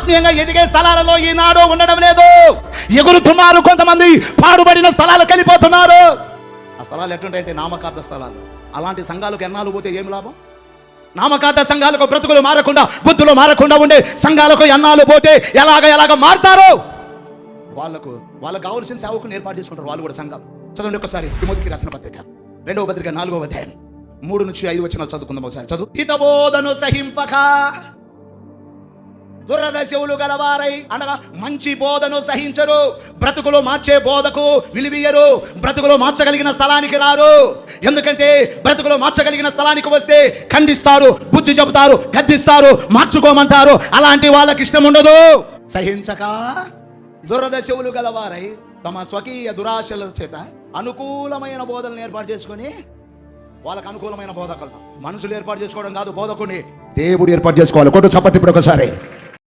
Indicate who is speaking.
Speaker 1: ఆత్మీయంగా ఎదిగే స్థలాలలో ఈనాడు ఉండడం లేదు. ఎగురుతున్నారు కొంతమంది పాడుబడిన స్థలాలకు వెళ్ళిపోతున్నారు ఆ స్థలాలు ఎట్లుంటాయంటే నామకార్థ స్థలాలు. అలాంటి సంఘాలకు ఎన్నాళ్ళు పోతే ఏం లాభం? నామకార్థ సంఘాలకు బ్రతుకులు మారకుండా బుద్ధులు మారకుండా ఉండే సంఘాలకు ఎన్నాళ్ళు పోతే ఎలాగ ఎలాగ మారుతారు? వాళ్ళకు వాళ్ళకు కావాల్సిన సేవకుని ఏర్పాటు చేసుకుంటారు వాళ్ళు కూడా సంఘం. చదవండి ఒకసారి తిమోతికి రాసిన పత్రిక. రెండవ పత్రిక నాలుగవ అధ్యాయం. మూడు నుంచి ఐదు వచ్చిన చదువుకుందాం ఒకసారి. చదువు. హితబోధను సహింపక. దురదశవులు గలవారై అనగా మంచి బోధను సహించరు. బ్రతుకులు మార్చే బోధకు విలువీయరు బ్రతుకులు మార్చగలిగిన స్థలానికి రారు. ఎందుకంటే బ్రతుకులు మార్చగలిగిన స్థలానికి వస్తే ఖండిస్తారు బుద్ధి చెబుతారు గద్దిస్తారు మార్చుకోమంటారు. అలాంటి వాళ్ళకి ఇష్టం ఉండదు. సహించక దురదశవులు గలవారై తమ స్వకీయ దురాశల చేత అనుకూలమైన బోధనలు ఏర్పాటు చేసుకొని వాళ్ళకు అనుకూలమైన బోధకులు. మనుషులు ఏర్పాటు చేసుకోవడం కాదు బోధకుని దేవుడు ఏర్పాటు చేసుకోవాలి. కొట్టు చప్పటి ఇప్పుడు ఒకసారి.